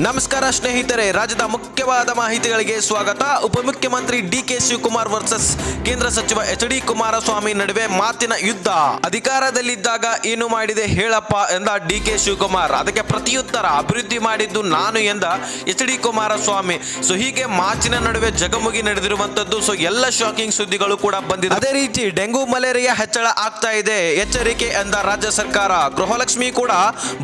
ನಮಸ್ಕಾರ ಸ್ನೇಹಿತರೆ, ರಾಜ್ಯದ ಮುಖ್ಯವಾದ ಮಾಹಿತಿಗಳಿಗೆ ಸ್ವಾಗತ. ಉಪಮುಖ್ಯಮಂತ್ರಿ ಡಿ ಕೆ ಶಿವಕುಮಾರ್ ವರ್ಸಸ್ ಕೇಂದ್ರ ಸಚಿವ ಎಚ್ ಡಿ ಕುಮಾರಸ್ವಾಮಿ ನಡುವೆ ಮಾತಿನ ಯುದ್ಧ. ಅಧಿಕಾರದಲ್ಲಿದ್ದಾಗ ಏನು ಮಾಡಿದೆ ಹೇಳಪ್ಪ ಎಂದ ಡಿ ಕೆ ಶಿವಕುಮಾರ್. ಅದಕ್ಕೆ ಪ್ರತಿಯುತ್ತರ, ಅಭಿವೃದ್ಧಿ ಮಾಡಿದ್ದು ನಾನು ಎಂದ ಎಚ್ ಡಿ ಕುಮಾರಸ್ವಾಮಿ. ಸೊ, ಹೀಗೆ ಮಾತಿನ ನಡುವೆ ಜಗಮುಗಿ ನಡೆದಿರುವಂತದ್ದು, ಸೊ, ಎಲ್ಲ ಶಾಕಿಂಗ್ ಸುದ್ದಿಗಳು ಕೂಡ ಬಂದಿದೆ. ಅದೇ ರೀತಿ ಡೆಂಗು, ಮಲೇರಿಯಾ ಹೆಚ್ಚಳ ಆಗ್ತಾ ಇದೆ, ಎಚ್ಚರಿಕೆ ಎಂದ ರಾಜ್ಯ ಸರ್ಕಾರ. ಗೃಹಲಕ್ಷ್ಮಿ ಕೂಡ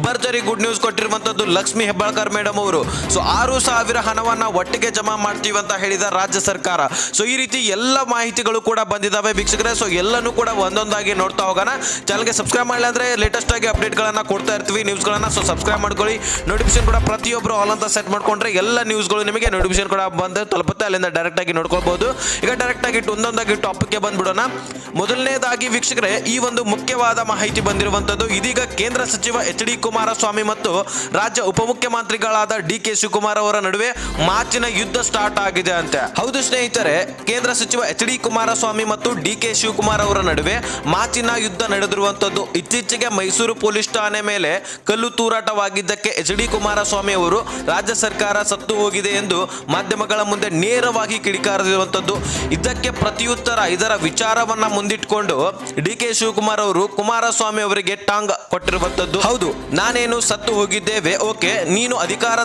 ಭರ್ಜರಿ ಗುಡ್ ನ್ಯೂಸ್ ಕೊಟ್ಟಿರುವಂತದ್ದು ಲಕ್ಷ್ಮಿ ಹೆಬ್ಬಾಳ್ಕರ್ ಮೇಡಮ್. ಅವರು. ಸೊ ಆರು ಸಾವಿರ ಹಣವನ್ನ ಒಟ್ಟಿಗೆ ಜಮಾ ಮಾಡ್ತೀವಿ ಅಂತ ಹೇಳಿದ ರಾಜ್ಯ ಸರ್ಕಾರ. ಸೊ ಈ ರೀತಿ ಎಲ್ಲ ಮಾಹಿತಿಗಳು ಕೂಡ ಬಂದಿದ್ದಾವೆ ವೀಕ್ಷಕರೇ. ಸೊ ಎಲ್ಲನೂ ಕೂಡ ಒಂದೊಂದಾಗಿ ನೋಡ್ತಾ ಹೋಗೋಣ. ಚಾನಲ್ಗೆ ಸಬ್ಸ್ಕ್ರೈಬ್ ಮಾಡಿಲ್ಲ ಅಂದ್ರೆ ಲೇಟೆಸ್ಟ್ ಆಗಿ ಅಪ್ಡೇಟ್ಗಳನ್ನ ಕೊಡ್ತಾ ಇರ್ತೀವಿ ನ್ಯೂಸ್ಗಳನ್ನ ಸೊ ಸಬ್ಸ್ಕ್ರೈಬ್ ಮಾಡ್ಕೊಳ್ಳಿ. ನೋಟಿಫಿಕೇಶನ್ ಕೂಡ ಪ್ರತಿಯೊಬ್ಬರು ಆಲ್ ಅಂತ ಸೆಟ್ ಮಾಡ್ಕೊಂಡ್ರೆ ಎಲ್ಲ ನ್ಯೂಸ್ಗಳು ನಿಮಗೆ ನೋಟಿಫಿಕೇಶನ್ ಕೂಡ ಬಂದು ತಲುಪುತ್ತೆ. ಅಲ್ಲಿಂದ ಡೈರೆಕ್ಟ್ ಆಗಿ ನೋಡ್ಕೋಬಹುದು ಈಗ ಡೈರೆಕ್ಟ್ ಆಗಿ ಒಂದೊಂದಾಗಿ ಟಾಪಿಕ್ಗೆ ಬಂದ್ಬಿಡೋಣ. ಮೊದಲನೇದಾಗಿ ವೀಕ್ಷಕರೇ, ಈ ಒಂದು ಮುಖ್ಯವಾದ ಮಾಹಿತಿ ಬಂದಿರುವಂತದ್ದು ಇದೀಗ ಕೇಂದ್ರ ಸಚಿವ ಎಚ್ ಡಿ ಕುಮಾರಸ್ವಾಮಿ ಮತ್ತು ರಾಜ್ಯ ಉಪಮುಖ್ಯಮಂತ್ರಿಗಳಾದ ಡಿ ಕೆ ಶಿವಕುಮಾರ್ ಅವರ ನಡುವೆ ಮಾತಿನ ಯುದ್ಧ ಸ್ಟಾರ್ಟ್ ಆಗಿದೆ ಅಂತೆ. ಹೌದು ಸ್ನೇಹಿತರೆ ಕೇಂದ್ರ ಸಚಿವ ಎಚ್ ಡಿ ಕುಮಾರಸ್ವಾಮಿ ಮತ್ತು ಡಿ ಕೆ ಶಿವಕುಮಾರ್ ಅವರ ನಡುವೆ ಮಾತಿನ ಯುದ್ಧ ನಡೆದಿರುವಂತದ್ದು ಇತ್ತೀಚೆಗೆ ಮೈಸೂರು ಪೊಲೀಸ್ ಠಾಣೆ ಮೇಲೆ ಕಲ್ಲು ತೂರಾಟವಾಗಿದ್ದಕ್ಕೆ ಎಚ್ ಡಿ ಕುಮಾರಸ್ವಾಮಿ ಅವರು ರಾಜ್ಯ ಸರ್ಕಾರ ಸತ್ತು ಹೋಗಿದೆ ಎಂದು ಮಾಧ್ಯಮಗಳ ಮುಂದೆ ನೇರವಾಗಿ ಕಿಡಿಕಾರದಿರುವಂತದ್ದು ಇದಕ್ಕೆ ಪ್ರತಿಯುತ್ತರ ಇದರ ವಿಚಾರವನ್ನ ಮುಂದಿಟ್ಕೊಂಡು ಡಿ ಕೆ ಶಿವಕುಮಾರ್ ಅವರು ಕುಮಾರಸ್ವಾಮಿ ಅವರಿಗೆ ಟಾಂಗ್ ಕೊಟ್ಟಿರುವಂತದ್ದು. ಹೌದು. ನಾನೇನು ಸತ್ತು ಹೋಗಿದ್ದೇವೆ? ಓಕೆ ನೀನು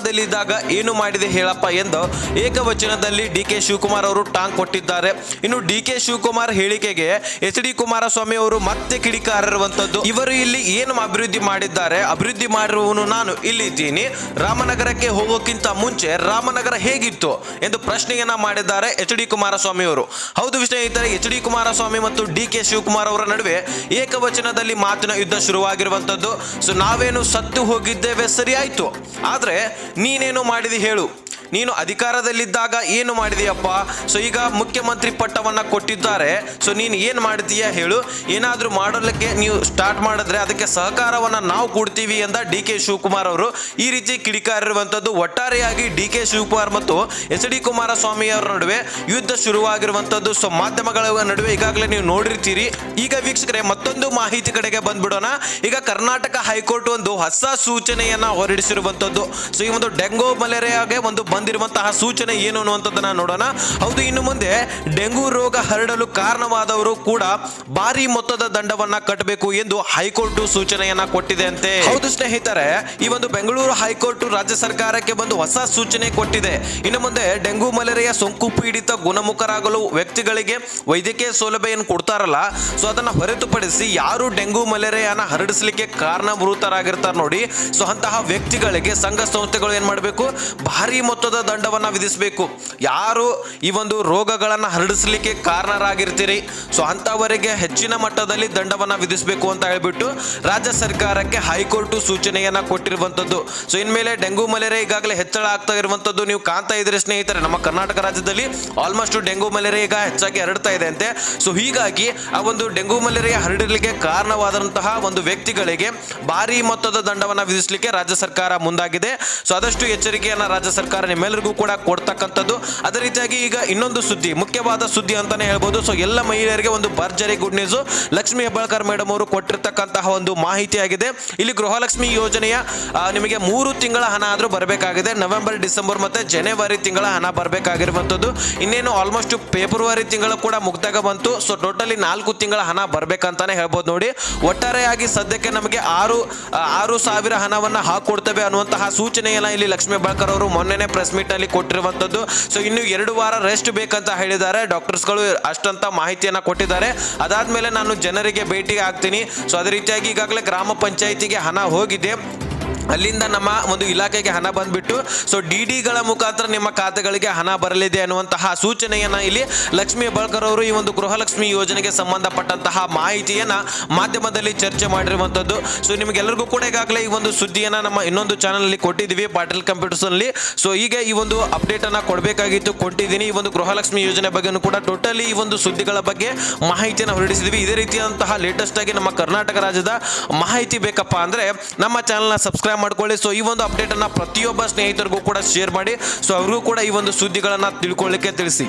ಅಧಿಕಾರದಲ್ಲಿದ್ದಾಗ ಏನು ಮಾಡಿದೆ ಹೇಳಪ್ಪ ಎಂದು ಏಕವಚನದಲ್ಲಿ ಡಿ ಕೆ ಶಿವಕುಮಾರ್ ಅವರು ಟಾಂಗ್ ಕೊಟ್ಟಿದ್ದಾರೆ. ಇನ್ನು ಡಿ ಕೆ ಶಿವಕುಮಾರ್ ಹೇಳಿಕೆಗೆ ಎಚ್ ಡಿ ಕುಮಾರಸ್ವಾಮಿ ಅವರು ಮತ್ತೆ ಕಿಡಿಕಾರಿರುವಂತದ್ದು. ಇವರು ಇಲ್ಲಿ ಏನು ಅಭಿವೃದ್ಧಿ ಮಾಡಿದ್ದಾರೆ? ಅಭಿವೃದ್ಧಿ ಮಾಡಿರುವನು ನಾನು. ಇಲ್ಲಿದ್ದೀನಿ. ರಾಮನಗರಕ್ಕೆ ಹೋಗೋಕ್ಕಿಂತ ಮುಂಚೆ ರಾಮನಗರ ಹೇಗಿತ್ತು ಎಂದು ಪ್ರಶ್ನೆಯನ್ನ ಮಾಡಿದ್ದಾರೆ ಎಚ್ ಡಿ ಕುಮಾರಸ್ವಾಮಿ ಅವರು. ಹೌದು ಸ್ನೇಹಿತರೆ ಎಚ್ ಡಿ ಕುಮಾರಸ್ವಾಮಿ ಮತ್ತು ಡಿ ಕೆ ಶಿವಕುಮಾರ್ ಅವರ ನಡುವೆ ಏಕವಚನದಲ್ಲಿ ಮಾತಿನ ಯುದ್ಧ ಶುರುವಾಗಿರುವಂತದ್ದು. ಸೊ ನಾವೇನು ಸತ್ತು ಹೋಗಿದ್ದೇವೆ ಸರಿ ಆದ್ರೆ ನೀನೇನು ಮಾಡಿದಿ ಹೇಳು. ನೀನು ಅಧಿಕಾರದಲ್ಲಿದ್ದಾಗ ಏನು ಮಾಡಿದೆಯಪ್ಪ? ಸೊ ಈಗ ಮುಖ್ಯಮಂತ್ರಿ ಪಟ್ಟವನ್ನ ಕೊಟ್ಟಿದ್ದಾರೆ. ಸೊ ನೀನು ಏನು ಮಾಡ್ತೀಯ ಹೇಳು. ಏನಾದರೂ ಮಾಡಲಿಕ್ಕೆ ನೀವು ಸ್ಟಾರ್ಟ್ ಮಾಡಿದ್ರೆ ಅದಕ್ಕೆ ಸಹಕಾರವನ್ನ ನಾವು ಕೊಡ್ತೀವಿ ಅಂತ ಡಿ ಕೆ ಶಿವಕುಮಾರ್ ಅವರು. ಈ ರೀತಿ ಕಿಡಿಕಾರಿರುವಂಥದ್ದು ಒಟ್ಟಾರೆಯಾಗಿ ಡಿ ಕೆ ಶಿವಕುಮಾರ್ ಮತ್ತು ಎಚ್ ಡಿ ಕುಮಾರಸ್ವಾಮಿ ಅವರ ನಡುವೆ ಯುದ್ಧ ಶುರುವಾಗಿರುವಂಥದ್ದು ಸೊ ಮಾಧ್ಯಮಗಳ ನಡುವೆ ಈಗಾಗಲೇ ನೀವು ನೋಡಿರ್ತೀರಿ. ಈಗ ವೀಕ್ಷಕರೇ, ಮತ್ತೊಂದು ಮಾಹಿತಿ ಕಡೆಗೆ ಬಂದ್ಬಿಡೋಣ. ಈಗ ಕರ್ನಾಟಕ ಹೈಕೋರ್ಟ್ ಒಂದು ಹೊಸ ಸೂಚನೆಯನ್ನ ಹೊರಡಿಸಿರುವಂಥದ್ದು ಸೊ ಈ ಒಂದು ಡೆಂಗೋ ಮಲೇರಿಯಾಗೆ ಒಂದು ಬಂದಿರುವಂತಹ ಸೂಚನೆ ಏನು ಅನ್ನುವಂಥದ್ದನ್ನು ನೋಡೋಣ. ಹೌದು, ಇನ್ನು ಮುಂದೆ ಡೆಂಗು ರೋಗ ಹರಡಲು ಕಾರಣವಾದವರು ಕೂಡ ಭಾರಿ ಮೊತ್ತದ ದಂಡವನ್ನ ಕಟ್ಟಬೇಕು ಎಂದು ಹೈಕೋರ್ಟ್ ಸೂಚನೆಯನ್ನ ಕೊಟ್ಟಿದೆ ಅಂತೆ. ಹೌದು ಸ್ನೇಹಿತರೆ, ಈ ಒಂದು ಬೆಂಗಳೂರು ಹೈಕೋರ್ಟ್ ರಾಜ್ಯ ಸರ್ಕಾರಕ್ಕೆ ಬಂದು ಹೊಸ ಸೂಚನೆ ಕೊಟ್ಟಿದೆ. ಇನ್ನು ಮುಂದೆ ಡೆಂಗು ಮಲೇರಿಯಾ ಸೋಂಕು ಪೀಡಿತ ಗುಣಮುಖರಾಗಲು ವ್ಯಕ್ತಿಗಳಿಗೆ ವೈದ್ಯಕೀಯ ಸೌಲಭ್ಯ ಏನು ಕೊಡ್ತಾರಲ್ಲ, ಸೊ ಅದನ್ನ ಹೊರತುಪಡಿಸಿ ಯಾರು ಡೆಂಗು ಮಲೇರಿಯಾನ ಹರಡಿಸಲಿಕ್ಕೆ ಕಾರಣಭೂತರಾಗಿರ್ತಾರೆ ನೋಡಿ. ಸೊ ಅಂತಹ ವ್ಯಕ್ತಿಗಳಿಗೆ ಸಂಘ ಸಂಸ್ಥೆಗಳು ಏನ್ ಮಾಡಬೇಕು? ಭಾರಿ ಮೊತ್ತದ ದಂಡವನ್ನ ವಿಧಿಸಬೇಕು. ಯಾರು ಈ ಒಂದು ರೋಗಗಳನ್ನ ಹರಡಿಸಲಿಕ್ಕೆ ಕಾರಣರಾಗಿರ್ತೀರಿ? ಸೊ ಅಂಥವರಿಗೆ ಹೆಚ್ಚಿನ ಮಟ್ಟದಲ್ಲಿ ದಂಡವನ್ನ ವಿಧಿಸಬೇಕು ಅಂತ ಹೇಳ್ಬಿಟ್ಟು ರಾಜ್ಯ ಸರ್ಕಾರಕ್ಕೆ ಹೈಕೋರ್ಟ್ ಸೂಚನೆಯನ್ನ ಕೊಟ್ಟಿರುವಂತದ್ದು ಸೊ ಇನ್ಮೇಲೆ ಡೆಂಗು, ಮಲೇರಿಯಾ ಈಗಾಗಲೇ ಹೆಚ್ಚಳ ಆಗ್ತಾ ಇರುವಂತದ್ದು ನೀವು ಕಾಣ್ತಾ ಇದ್ರೆ ಸ್ನೇಹಿತರೆ. ನಮ್ಮ ಕರ್ನಾಟಕ ರಾಜ್ಯದಲ್ಲಿ ಆಲ್ಮೋಸ್ಟ್ ಡೆಂಗು, ಮಲೇರಿಯಾ ಈಗ ಹೆಚ್ಚಾಗಿ ಹರಡ್ತಾ ಇದೆ ಅಂತೆ ಸೊ ಹೀಗಾಗಿ ಆ ಒಂದು ಡೆಂಗು, ಮಲೇರಿಯಾ ಹರಡಲಿಕ್ಕೆ ಕಾರಣವಾದಂತಹ ಒಂದು ವ್ಯಕ್ತಿಗಳಿಗೆ ಭಾರಿ ಮೊತ್ತದ ದಂಡವನ್ನ ವಿಧಿಸಲಿಕ್ಕೆ ರಾಜ್ಯ ಸರ್ಕಾರ ಮುಂದಾಗಿದೆ. ಸೊ ಆದಷ್ಟು ಎಚ್ಚರಿಕೆಯನ್ನು ರಾಜ್ಯ ಸರ್ಕಾರ ನಿಮ್ಮೆಲ್ಲರಿಗೂ ಕೂಡ ಕೊಡ್ತಕ್ಕಂಥದ್ದು. ಅದೇ ರೀತಿಯಾಗಿ ಈಗ ಇನ್ನೊಂದು ಸುದ್ದಿ, ಮುಖ್ಯವಾದ ಸುದ್ದಿ ಅಂತಾನೆ ಹೇಳ್ಬೋದು. ಸೊ ಎಲ್ಲ ಮಹಿಳೆಯರಿಗೆ ಒಂದು ಭರ್ಜರಿ good news Lakshmi Hebbalkar madam ಅವರು ಕೊಟ್ಟಿರ್ತಕ್ಕಂತಹ ಒಂದು ಮಾಹಿತಿಯಾಗಿದೆ ಇಲ್ಲಿ ಗೃಹಲಕ್ಷ್ಮಿ ಯೋಜನೆಯ ನಿಮಗೆ ಮೂರು ತಿಂಗಳ ಹಣ ಆದರೂ ಬರಬೇಕಾಗಿದೆ. ನವೆಂಬರ್, ಡಿಸೆಂಬರ್ ಮತ್ತೆ ಜನವರಿ ತಿಂಗಳ ಹಣ ಬರಬೇಕಾಗಿರುವಂಥದ್ದು. ಇನ್ನೇನು ಆಲ್ಮೋಸ್ಟ್ ಫೆಬ್ರವರಿ ತಿಂಗಳು ಕೂಡ ಮುಗ್ದಾಗ ಬಂತು. ಸೊ ಟೋಟಲಿ ನಾಲ್ಕು ತಿಂಗಳ ಹಣ ಬರಬೇಕಂತಾನೆ ಹೇಳ್ಬೋದು ನೋಡಿ. ಒಟ್ಟಾರೆಯಾಗಿ ಸದ್ಯಕ್ಕೆ ನಮಗೆ ಆರು ಆರು ಸಾವಿರ ಹಣವನ್ನ ಹಾಕೊಡ್ತೇವೆ ಅನ್ನುವಂತಹ ಸೂಚನೆಯನ್ನು ಇಲ್ಲಿ ಲಕ್ಷ್ಮೀ ಬಾಳ್ಕರ್ ಅವರು ಮೊನ್ನೆನೆ ಪ್ರೆಸ್ ಮೀಟ್ ಅಲ್ಲಿ ಕೊಟ್ಟಿರುವಂತದ್ದು ಸೊ ಇನ್ನು ಎರಡು ವಾರ ರೆಸ್ಟ್ ಬೇಕಂತ ಹೇಳಿದ್ದಾರೆ. ಡಾಕ್ಟರ್ಸ್ಗಳು ಅಷ್ಟಂತ ಮಾಹಿತಿಯನ್ನ ಕೊಟ್ಟಿದ್ದಾರೆ. ಅದಾದ್ಮೇಲೆ ನಾನು ಜನರಿಗೆ ಭೇಟಿ ಆಗ್ತೀನಿ. ಸೊ ಅದೇ ರೀತಿಯಾಗಿ ಈಗಾಗಲೇ ಗ್ರಾಮ ಪಂಚಾಯಿತಿಗೆ ಹಣ ಹೋಗಿದೆ. ಅಲ್ಲಿಂದ ನಮ್ಮ ಒಂದು ಇಲಾಖೆಗೆ ಹಣ ಬಂದ್ಬಿಟ್ಟು ಸೊ ಡಿ ಡಿಗಳ ಮುಖಾಂತರ ನಿಮ್ಮ ಖಾತೆಗಳಿಗೆ ಹಣ ಬರಲಿದೆ ಅನ್ನುವಂತಹ ಸೂಚನೆಯನ್ನ ಇಲ್ಲಿ ಲಕ್ಷ್ಮೀ ಬಳ್ಕರ್ ಅವರು ಈ ಒಂದು ಗೃಹಲಕ್ಷ್ಮಿ ಯೋಜನೆಗೆ ಸಂಬಂಧಪಟ್ಟಂತಹ ಮಾಹಿತಿಯನ್ನ ಮಾಧ್ಯಮದಲ್ಲಿ ಚರ್ಚೆ ಮಾಡಿರುವಂತದ್ದು. ಸೊ ನಿಮಗೆಲ್ಲರಿಗೂ ಕೂಡ ಈಗಾಗಲೇ ಈ ಒಂದು ಸುದ್ದಿಯನ್ನ ನಮ್ಮ ಇನ್ನೊಂದು ಚಾನಲ್ ಅಲ್ಲಿ ಕೊಟ್ಟಿದ್ದೀವಿ, ಪಾಟೀಲ್ ಕಂಪ್ಯೂಟರ್ಸ್ ಅಲ್ಲಿ. ಸೊ ಈಗ ಈ ಒಂದು ಅಪ್ಡೇಟ್ ಅನ್ನ ಕೊಡಬೇಕಾಗಿತ್ತು, ಕೊಟ್ಟಿದ್ದೀನಿ. ಈ ಒಂದು ಗೃಹಲಕ್ಷ್ಮಿ ಯೋಜನೆ ಬಗ್ಗೆನೂ ಕೂಡ ಟೋಟಲಿ ಈ ಒಂದು ಸುದ್ದಿಗಳ ಬಗ್ಗೆ ಮಾಹಿತಿಯನ್ನು ಹೊರಡಿಸಿದ್ವಿ. ಇದೇ ರೀತಿಯಾದಂತಹ ಲೇಟೆಸ್ಟ್ ಆಗಿ ನಮ್ಮ ಕರ್ನಾಟಕ ರಾಜ್ಯದ ಮಾಹಿತಿ ಬೇಕಪ್ಪ ಅಂದ್ರೆ ನಮ್ಮ ಚಾನಲ್ನ ಸಬ್ಸ್ಕ್ರೈಬ್ ಮಾಡ್ಕೊಳ್ಳಿ. ಸೊ ಈ ಒಂದು ಅಪ್ಡೇಟ್ ಅನ್ನ ಪ್ರತಿಯೊಬ್ಬ ಸ್ನೇಹಿತರಿಗೂ ಕೂಡ ಶೇರ್ ಮಾಡಿ. ಸೊ ಅವ್ರಿಗೂ ಕೂಡ ಈ ಒಂದು ಸುದ್ದಿಗಳನ್ನ ತಿಳ್ಕೊಳ್ಳಿಕ್ಕೆ ತಿಳಿಸಿ.